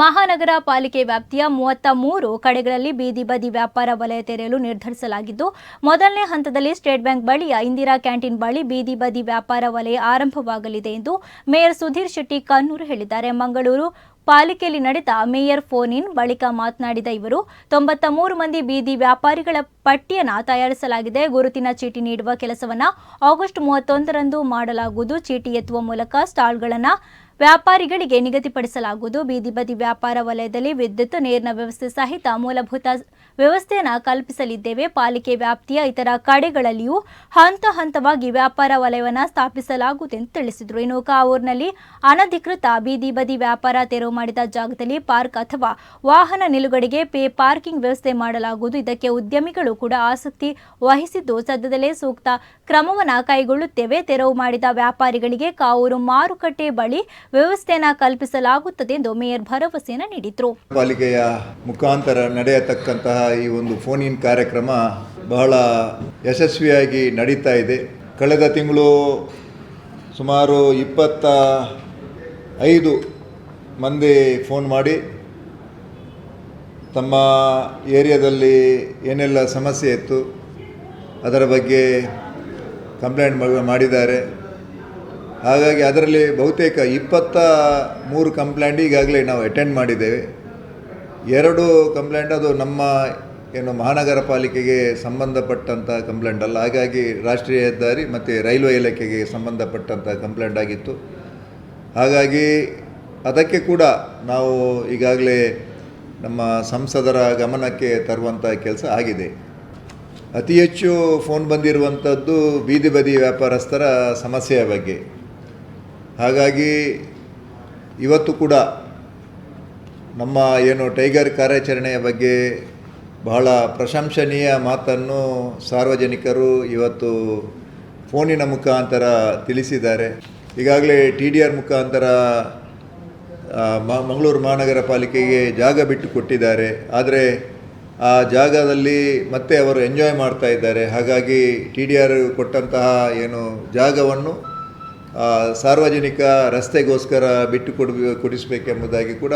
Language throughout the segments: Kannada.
ಮಹಾನಗರ ಪಾಲಿಕೆ ವ್ಯಾಪ್ತಿಯ ಮೂವತ್ತ ಮೂರು ಕಡೆಗಳಲ್ಲಿ ಬೀದಿ ಬದಿ ವ್ಯಾಪಾರ ವಲಯ ತೆರೆಯಲು ನಿರ್ಧರಿಸಲಾಗಿದ್ದು, ಮೊದಲನೇ ಹಂತದಲ್ಲಿ ಸ್ಟೇಟ್ ಬ್ಯಾಂಕ್ ಬಳಿಯ ಇಂದಿರಾ ಕ್ಯಾಂಟೀನ್ ಬಳಿ ಬೀದಿ ಬದಿ ವ್ಯಾಪಾರ ವಲಯ ಆರಂಭವಾಗಲಿದೆ ಎಂದು ಮೇಯರ್ ಸುಧೀರ್ ಶೆಟ್ಟಿ ಕಾನೂರು ಹೇಳಿದ್ದಾರೆ. ಮಂಗಳೂರು ಪಾಲಿಕೆಯಲ್ಲಿ ನಡೆದ ಮೇಯರ್ ಫೋನ್ ಇನ್ ಬಳಿಕ ಮಾತನಾಡಿದ ಇವರು, ತೊಂಬತ್ತ ಮೂರು ಮಂದಿ ಬೀದಿ ವ್ಯಾಪಾರಿಗಳ ಪಟ್ಟಿಯನ್ನು ತಯಾರಿಸಲಾಗಿದೆ. ಗುರುತಿನ ಚೀಟಿ ನೀಡುವ ಕೆಲಸವನ್ನು ಆಗಸ್ಟ್ ಮೂವತ್ತೊಂದರಂದು ಮಾಡಲಾಗುವುದು. ಚೀಟಿ ಎತ್ತುವ ಮೂಲಕ ಸ್ಟಾಲ್ಗಳನ್ನು ವ್ಯಾಪಾರಿಗಳಿಗೆ ನಿಗದಿಪಡಿಸಲಾಗುವುದು. ಬೀದಿ ಬದಿ ವ್ಯಾಪಾರ ವಲಯದಲ್ಲಿ ವಿದ್ಯುತ್, ನೀರಿನ ವ್ಯವಸ್ಥೆ ಸಹಿತ ಮೂಲಭೂತ ವ್ಯವಸ್ಥೆಯನ್ನು ಕಲ್ಪಿಸಲಿದ್ದೇವೆ. ಪಾಲಿಕೆ ವ್ಯಾಪ್ತಿಯ ಇತರ ಕಡೆಗಳಲ್ಲಿಯೂ ಹಂತ ಹಂತವಾಗಿ ವ್ಯಾಪಾರ ವಲಯವನ್ನು ಸ್ಥಾಪಿಸಲಾಗುವುದು ಎಂದು ತಿಳಿಸಿದರು. ಇನ್ನು ಕಾವೂರಿನಲ್ಲಿ ಅನಧಿಕೃತ ಬೀದಿ ಬದಿ ವ್ಯಾಪಾರ ತೆರವು ಮಾಡಿದ ಜಾಗದಲ್ಲಿ ಪಾರ್ಕ್ ಅಥವಾ ವಾಹನ ನಿಲುಗಡೆಗೆ ಪೇ ಪಾರ್ಕಿಂಗ್ ವ್ಯವಸ್ಥೆ ಮಾಡಲಾಗುವುದು. ಇದಕ್ಕೆ ಉದ್ಯಮಿಗಳು ಕೂಡ ಆಸಕ್ತಿ ವಹಿಸಿದ್ದು, ಸದ್ಯದಲ್ಲೇ ಸೂಕ್ತ ಕ್ರಮವನ್ನು ಕೈಗೊಳ್ಳುತ್ತೇವೆ. ತೆರವು ಮಾಡಿದ ವ್ಯಾಪಾರಿಗಳಿಗೆ ಕಾವೂರು ಮಾರುಕಟ್ಟೆ ಬಳಿ ವ್ಯವಸ್ಥೆಯನ್ನು ಕಲ್ಪಿಸಲಾಗುತ್ತದೆ ಎಂದು ಮೇಯರ್ ಭರವಸೆಯನ್ನು ನೀಡಿದರು. ಪಾಲಿಕೆಯ ಮುಖಾಂತರ ನಡೆಯತಕ್ಕಂತಹ ಈ ಒಂದು ಫೋನ್ ಇನ್ ಕಾರ್ಯಕ್ರಮ ಬಹಳ ಯಶಸ್ವಿಯಾಗಿ ನಡೀತಾ ಇದೆ. ಕಳೆದ ತಿಂಗಳು ಸುಮಾರು ಇಪ್ಪತ್ತ ಐದು ಮಂದಿ ಫೋನ್ ಮಾಡಿ ತಮ್ಮ ಏರಿಯಾದಲ್ಲಿ ಏನೆಲ್ಲ ಸಮಸ್ಯೆ ಇತ್ತು ಅದರ ಬಗ್ಗೆ ಕಂಪ್ಲೇಂಟ್ ಮಾಡಿದ್ದಾರೆ. ಹಾಗಾಗಿ ಅದರಲ್ಲಿ ಬಹುತೇಕ ಇಪ್ಪತ್ತ ಮೂರು ಕಂಪ್ಲೇಂಟ್ ಈಗಾಗಲೇ ನಾವು ಅಟೆಂಡ್ ಮಾಡಿದ್ದೇವೆ. ಎರಡು ಕಂಪ್ಲೇಂಟ್ ಅದು ನಮ್ಮ ಏನು ಮಹಾನಗರ ಪಾಲಿಕೆಗೆ ಸಂಬಂಧಪಟ್ಟಂಥ ಕಂಪ್ಲೇಂಟ್ ಅಲ್ಲ. ಹಾಗಾಗಿ ರಾಷ್ಟ್ರೀಯ ಹೆದ್ದಾರಿ ಮತ್ತು ರೈಲ್ವೆ ಇಲಾಖೆಗೆ ಸಂಬಂಧಪಟ್ಟಂಥ ಕಂಪ್ಲೇಂಟ್ ಆಗಿತ್ತು. ಹಾಗಾಗಿ ಅದಕ್ಕೆ ಕೂಡ ನಾವು ಈಗಾಗಲೇ ನಮ್ಮ ಸಂಸದರ ಗಮನಕ್ಕೆ ತರುವಂಥ ಕೆಲಸ ಆಗಿದೆ. ಅತಿ ಹೆಚ್ಚು ಫೋನ್ ಬಂದಿರುವಂಥದ್ದು ಬೀದಿ ಬದಿ ವ್ಯಾಪಾರಸ್ಥರ ಸಮಸ್ಯೆಯ ಬಗ್ಗೆ. ಹಾಗಾಗಿ ಇವತ್ತು ಕೂಡ ನಮ್ಮ ಏನು ಟೈಗರ್ ಕಾರ್ಯಾಚರಣೆಯ ಬಗ್ಗೆ ಬಹಳ ಪ್ರಶಂಸನೀಯ ಮಾತನ್ನು ಸಾರ್ವಜನಿಕರು ಇವತ್ತು ಫೋನಿನ ಮುಖಾಂತರ ತಿಳಿಸಿದ್ದಾರೆ. ಈಗಾಗಲೇ ಟಿ ಡಿ ಆರ್ ಮುಖಾಂತರ ಮಂಗಳೂರು ಮಹಾನಗರ ಪಾಲಿಕೆಗೆ ಜಾಗ ಬಿಟ್ಟು ಕೊಟ್ಟಿದ್ದಾರೆ. ಆದರೆ ಆ ಜಾಗದಲ್ಲಿ ಮತ್ತೆ ಅವರು ಎಂಜಾಯ್ ಮಾಡ್ತಾ ಇದ್ದಾರೆ. ಹಾಗಾಗಿ ಟಿ ಡಿ ಆರ್ ಕೊಟ್ಟಂತಹ ಏನು ಜಾಗವನ್ನು ಸಾರ್ವಜನಿಕ ರಸ್ತೆಗೋಸ್ಕರ ಬಿಟ್ಟು ಕೊಡ, ಕೊಡಿಸಬೇಕೆಂಬುದಾಗಿ ಕೂಡ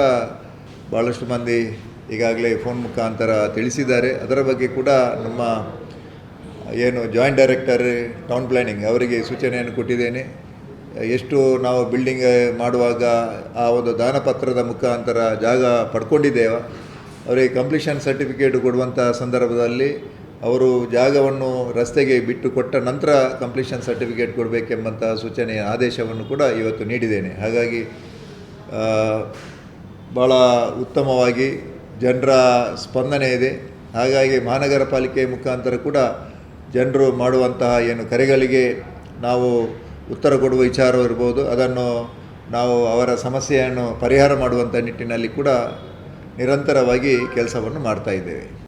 ಭಾಳಷ್ಟು ಮಂದಿ ಈಗಾಗಲೇ ಫೋನ್ ಮುಖಾಂತರ ತಿಳಿಸಿದ್ದಾರೆ. ಅದರ ಬಗ್ಗೆ ಕೂಡ ನಮ್ಮ ಏನು ಜಾಯಿಂಟ್ ಡೈರೆಕ್ಟರ್ ಟೌನ್ ಪ್ಲ್ಯಾನಿಂಗ್ ಅವರಿಗೆ ಸೂಚನೆಯನ್ನು ಕೊಟ್ಟಿದ್ದೇನೆ. ಎಷ್ಟು ನಾವು ಬಿಲ್ಡಿಂಗ್ ಮಾಡುವಾಗ ಆ ಒಂದು ದಾನಪತ್ರದ ಮುಖಾಂತರ ಜಾಗ ಪಡ್ಕೊಂಡಿದ್ದೇವೆ. ಅವರಿಗೆ ಕಂಪ್ಲೀಷನ್ ಸರ್ಟಿಫಿಕೇಟ್ ಕೊಡುವಂಥ ಸಂದರ್ಭದಲ್ಲಿ ಅವರು ಜಾಗವನ್ನು ರಸ್ತೆಗೆ ಬಿಟ್ಟು ಕೊಟ್ಟ ನಂತರ ಕಂಪ್ಲೀಷನ್ ಸರ್ಟಿಫಿಕೇಟ್ ಕೊಡಬೇಕೆಂಬಂತಹ ಸೂಚನೆ ಆದೇಶವನ್ನು ಕೂಡ ಇವತ್ತು ನೀಡಿದ್ದೇನೆ. ಹಾಗಾಗಿ ಭಾಳ ಉತ್ತಮವಾಗಿ ಜನರ ಸ್ಪಂದನೆ ಇದೆ. ಹಾಗಾಗಿ ಮಹಾನಗರ ಪಾಲಿಕೆ ಮುಖಾಂತರ ಕೂಡ ಜನರು ಮಾಡುವಂತಹ ಏನು ಕರೆಗಳಿಗೆ ನಾವು ಉತ್ತರ ಕೊಡುವ ವಿಚಾರವಿರ್ಬೋದು ಅದನ್ನು ನಾವು ಅವರ ಸಮಸ್ಯೆಯನ್ನು ಪರಿಹಾರ ಮಾಡುವಂಥ ನಿಟ್ಟಿನಲ್ಲಿ ಕೂಡ ನಿರಂತರವಾಗಿ ಕೆಲಸವನ್ನು ಮಾಡ್ತಾ ಇದ್ದೇವೆ.